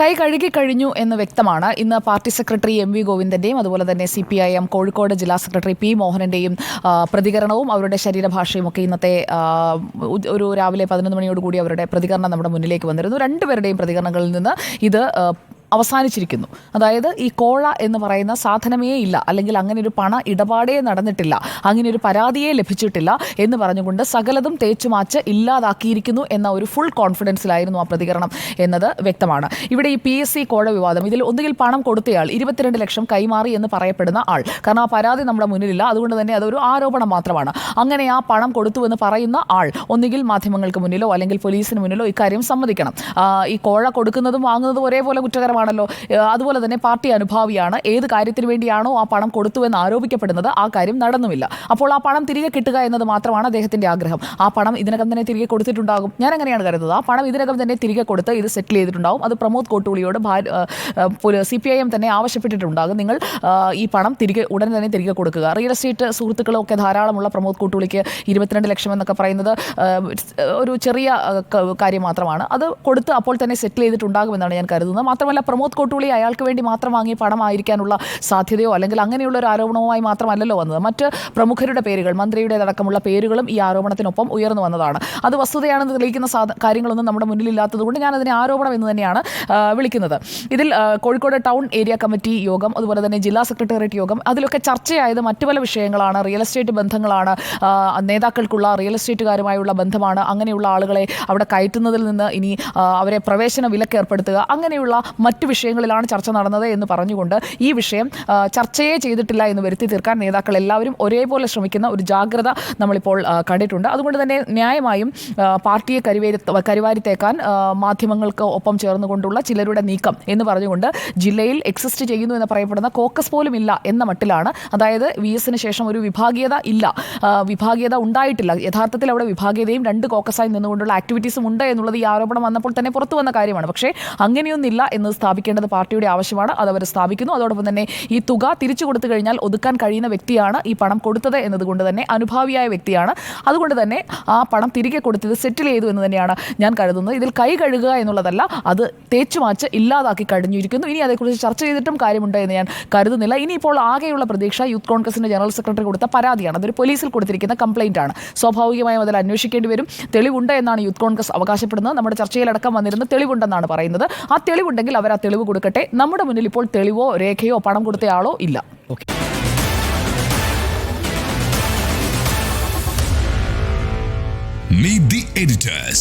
കൈ കഴുകി കഴിഞ്ഞു എന്ന് വ്യക്തമാണ്. ഇന്ന് പാർട്ടി സെക്രട്ടറി എം വി ഗോവിന്ദന്റെയും അതുപോലെ തന്നെ C P I M Kozhikode ജില്ലാ സെക്രട്ടറി പി മോഹനന്റെയും പ്രതികരണവും അവരുടെ ശരീരഭാഷയും ഒക്കെ ഇന്നത്തെ ഒരു രാവിലെ പതിനൊന്ന് മണിയോടുകൂടി അവരുടെ പ്രതികരണം നമ്മുടെ മുന്നിലേക്ക് വന്നിരുന്നു. രണ്ടുപേരുടെയും പ്രതികരണങ്ങളിൽ നിന്ന് ഇത് അവസാനിച്ചിരിക്കുന്നു. അതായത് ഈ കോഴ എന്ന് പറയുന്ന സാധനമേ ഇല്ല. അല്ലെങ്കിൽ അങ്ങനെ ഒരു പണ ഇടപാടേ നടന്നിട്ടില്ല. അങ്ങനെ ഒരു പരാതിയെ ലഭിച്ചിട്ടില്ല എന്ന് പറഞ്ഞുകൊണ്ട് സകലതും തേച്ചുമാച്ച് ഇല്ലാതാക്കിയിരിക്കുന്നു എന്ന ഒരു ഫുൾ കോൺഫിഡൻസിലായിരുന്നു ആ പ്രതികരണം എന്നത് വ്യക്തമാണ്. ഇവിടെ ഈ പി എസ് സി കോഴ വിവാദം ഇതിൽ ഒന്നുകിൽ പണം കൊടുത്തയാൾ ഇരുപത്തിരണ്ട് ലക്ഷം കൈമാറി എന്ന് പറയപ്പെടുന്ന ആൾ. കാരണം ആ പരാതി നമ്മുടെ മുന്നിലില്ല. അതുകൊണ്ട് തന്നെ അതൊരു ആരോപണം മാത്രമാണ്. അങ്ങനെ ആ പണം കൊടുത്തു എന്ന് പറയുന്ന ആൾ ഒന്നുകിൽ മാധ്യമങ്ങൾക്ക് മുന്നിലോ അല്ലെങ്കിൽ പോലീസിന് മുന്നിലോ ഇക്കാര്യം സമ്മതിക്കണം. ഈ കോഴ കൊടുക്കുന്നതും വാങ്ങുന്നതും ഒരേപോലെ കുറ്റകരമാണല്ലോ ഏ, അതുപോലെ തന്നെ പാർട്ടി അനുഭാവിയാണ്. ഏത് കാര്യത്തിന് വേണ്ടിയാണോ ആ പണം കൊടുത്തുവെന്ന് ആരോപിക്കപ്പെടുന്നത് ആ കാര്യം നടന്നുമില്ല. അപ്പോൾ ആ പണം തിരികെ കിട്ടുക എന്നത് മാത്രമാണ് അദ്ദേഹത്തിന്റെ ആഗ്രഹം. ആ പണം ഇതിനകം തന്നെ തിരികെ കൊടുത്തിട്ടുണ്ടാകും. ഞാൻ അങ്ങനെയാണ് കരുതുന്നത്. ആ പണം ഇതിനകം തന്നെ തിരികെ കൊടുത്ത് ഇത് സെറ്റിൽ ചെയ്തിട്ടുണ്ടാകും. അത് പ്രമോദ് കോട്ടൂളിയോട് സി പി ഐ എം തന്നെ ആവശ്യപ്പെട്ടിട്ടുണ്ടാകും. നിങ്ങൾ ഈ പണം തിരികെ ഉടനെ തന്നെ തിരികെ കൊടുക്കുക. റിയൽ എസ്റ്റേറ്റ് സുഹൃത്തുക്കളൊക്കെ ധാരാളമുള്ള പ്രമോദ് കൂട്ടുളിക്ക് ഇരുപത്തിരണ്ട് ലക്ഷം എന്നൊക്കെ പറയുന്നത് ഒരു ചെറിയ കാര്യം മാത്രമാണ്. അത് കൊടുത്ത് അപ്പോൾ തന്നെ സെറ്റിൽ ചെയ്തിട്ടുണ്ടാകുമെന്നാണ് ഞാൻ കരുതുന്നത്. മാത്രമല്ല പ്രമോദ് കോട്ടൂളി അയാൾക്ക് വേണ്ടി മാത്രം വാങ്ങിയ പണമായിരിക്കാനുള്ള സാധ്യതയോ അല്ലെങ്കിൽ അങ്ങനെയുള്ള ഒരു ആരോപണവുമായി മാത്രമല്ലല്ലോ വന്നത്. മറ്റ് പ്രമുഖരുടെ പേരുകൾ മന്ത്രിയുടേതടക്കമുള്ള പേരുകളും ഈ ആരോപണത്തിനൊപ്പം ഉയർന്നു വന്നതാണ്. അത് വസ്തുതയാണെന്ന് തെളിയിക്കുന്ന കാര്യങ്ങളൊന്നും നമ്മുടെ മുന്നിലില്ലാത്തതുകൊണ്ട് ഞാൻ അതിനെ ആരോപണം എന്ന് തന്നെയാണ് വിളിക്കുന്നത്. ഇതിൽ കോഴിക്കോട് ടൗൺ ഏരിയ കമ്മിറ്റി യോഗം അതുപോലെ തന്നെ ജില്ലാ സെക്രട്ടേറിയറ്റ് യോഗം അതിലൊക്കെ ചർച്ചയായത് മറ്റു പല വിഷയങ്ങളാണ്. റിയൽ എസ്റ്റേറ്റ് ബന്ധങ്ങളാണ് നേതാക്കൾക്കുള്ള റിയൽ എസ്റ്റേറ്റുകാരുമായുള്ള ബന്ധമാണ്. അങ്ങനെയുള്ള ആളുകളെ അവിടെ കയറ്റുന്നതിൽ നിന്ന് ഇനി അവരെ പ്രവേശന വിലക്ക് ഏർപ്പെടുത്തുക അങ്ങനെയുള്ള മറ്റു വിഷയങ്ങളിലാണ് ചർച്ച നടന്നത് എന്ന് പറഞ്ഞുകൊണ്ട് ഈ വിഷയം ചർച്ചയെ ചെയ്തിട്ടില്ല എന്ന് വരുത്തി തീർക്കാൻ നേതാക്കൾ എല്ലാവരും ഒരേപോലെ ശ്രമിക്കുന്ന ഒരു ജാഗ്രത നമ്മളിപ്പോൾ കണ്ടിട്ടുണ്ട്. അതുകൊണ്ട് തന്നെ ന്യായമായും പാർട്ടിയെ കരുവേരി കരുവാരിത്തേക്കാൻ മാധ്യമങ്ങൾക്ക് ഒപ്പം ചേർന്നുകൊണ്ടുള്ള ചിലരുടെ നീക്കം എന്ന് പറഞ്ഞുകൊണ്ട് ജില്ലയിൽ എക്സിസ്റ്റ് ചെയ്യുന്നു എന്ന് പറയപ്പെടുന്ന കോക്കസ് പോലും ഇല്ല എന്ന മട്ടിലാണ്. അതായത് വി എസിന് ശേഷം ഒരു വിഭാഗീയത ഇല്ല. വിഭാഗീയത ഉണ്ടായിട്ടില്ല. യഥാർത്ഥത്തിൽ അവിടെ വിഭാഗീയതയും രണ്ട് കോക്കസായി നിന്നുകൊണ്ടുള്ള ആക്ടിവിറ്റീസും ഉണ്ട് എന്നുള്ളത് ഈ ആരോപണം വന്നപ്പോൾ തന്നെ പുറത്തു വന്ന കാര്യമാണ്. പക്ഷേ അങ്ങനെയൊന്നില്ല എന്ന് സ്ഥാപിക്കേണ്ടത് പാർട്ടിയുടെ ആവശ്യമാണ് അത് അവർ സ്ഥാപിക്കുന്നു. അതോടൊപ്പം തന്നെ ഈ തുക തിരിച്ചു കൊടുത്തു കഴിഞ്ഞാൽ ഒതുക്കാൻ കഴിയുന്ന വ്യക്തിയാണ് ഈ പണം കൊടുത്തത് എന്നതുകൊണ്ട് തന്നെ അനുഭാവിയായ വ്യക്തിയാണ്. അതുകൊണ്ട് തന്നെ ആ പണം തിരികെ കൊടുത്തത് സെറ്റിൽ ചെയ്തു എന്ന് തന്നെയാണ് ഞാൻ കരുതുന്നത്. ഇതിൽ കൈ കഴുകുക എന്നുള്ളതല്ല അത് തേച്ചു തേച്ചുമാച്ച് ഇല്ലാതാക്കി കഴിഞ്ഞിരിക്കുന്നു. ഇനി അതേക്കുറിച്ച് ചർച്ച ചെയ്തിട്ടും കാര്യമുണ്ട് എന്ന് ഞാൻ കരുതുന്നില്ല. ഇനിയിപ്പോൾ ആകെയുള്ള പ്രതീക്ഷ യൂത്ത് കോൺഗ്രസിന്റെ ജനറൽ സെക്രട്ടറി കൊടുത്ത പരാതിയാണ്. അതൊരു പോലീസിൽ കൊടുത്തിരിക്കുന്ന കംപ്ലൈന്റ് ആണ്. സ്വാഭാവികമായും അതിൽ അന്വേഷിക്കേണ്ടി വരും. തെളിവുണ്ട് എന്നാണ് യൂത്ത് കോൺഗ്രസ് അവകാശപ്പെടുന്നത്. നമ്മുടെ ചർച്ചയിലടക്കം വന്നിരുന്ന തെളിവുണ്ടെന്നാണ് പറയുന്നത്. ആ തെളിവുണ്ടെങ്കിൽ അവർ ആ തെളിവ് കൊടുക്കട്ടെ. നമ്മുടെ മുന്നിൽ ഇപ്പോൾ തെളിവോ രേഖയോ പണം കൊടുത്തയാളോ ഇല്ല. Meet the editors.